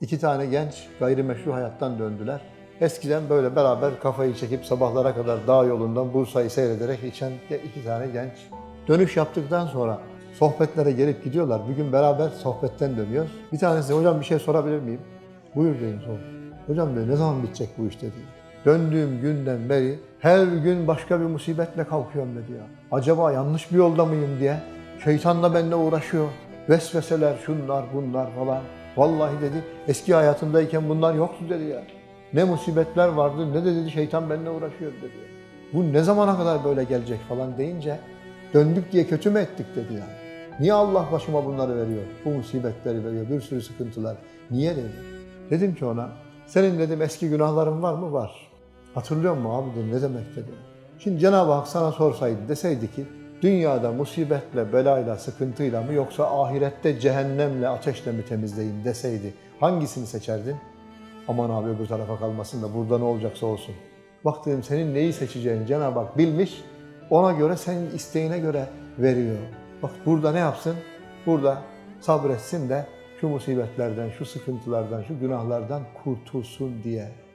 İki tane genç gayrimeşru hayattan döndüler. Eskiden böyle beraber kafayı çekip sabahlara kadar dağ yolundan Bursa'yı seyrederek içen iki tane genç. Dönüş yaptıktan sonra sohbetlere gelip gidiyorlar. Bir gün beraber sohbetten dönüyoruz. Bir tanesi hocam bir şey sorabilir miyim? Buyur dedim sor. Hocam dedi ne zaman bitecek bu iş dedi. Döndüğüm günden beri her gün başka bir musibetle kalkıyorum dedi ya. Acaba yanlış bir yolda mıyım diye. Şeytan da benimle uğraşıyor. Vesveseler, şunlar, bunlar falan. Vallahi dedi eski hayatımdayken bunlar yoktu dedi ya. Ne musibetler vardı ne de dedi şeytan benimle uğraşıyor dedi. Bu ne zamana kadar böyle gelecek falan deyince döndük diye kötü mü ettik dedi ya. Niye Allah başıma bunları veriyor? Bu musibetleri veriyor, bir sürü sıkıntılar. Niye dedi. Dedim ki ona, senin dedim eski günahların var mı? Var. Hatırlıyor musun abi dedim, ne demek dedim. Şimdi Cenab-ı Hak sana sorsaydı deseydi ki dünyada musibetle, belayla, sıkıntıyla mı yoksa ahirette cehennemle, ateşle mi temizleyin deseydi hangisini seçerdin? Aman abi öbür tarafa kalmasın da burada ne olacaksa olsun. Bak dedim senin neyi seçeceğini Cenab-ı Hak bilmiş. Ona göre senin isteğine göre veriyor. Bak burada ne yapsın? Burada sabretsin de şu musibetlerden, şu sıkıntılardan, şu günahlardan kurtulsun diye.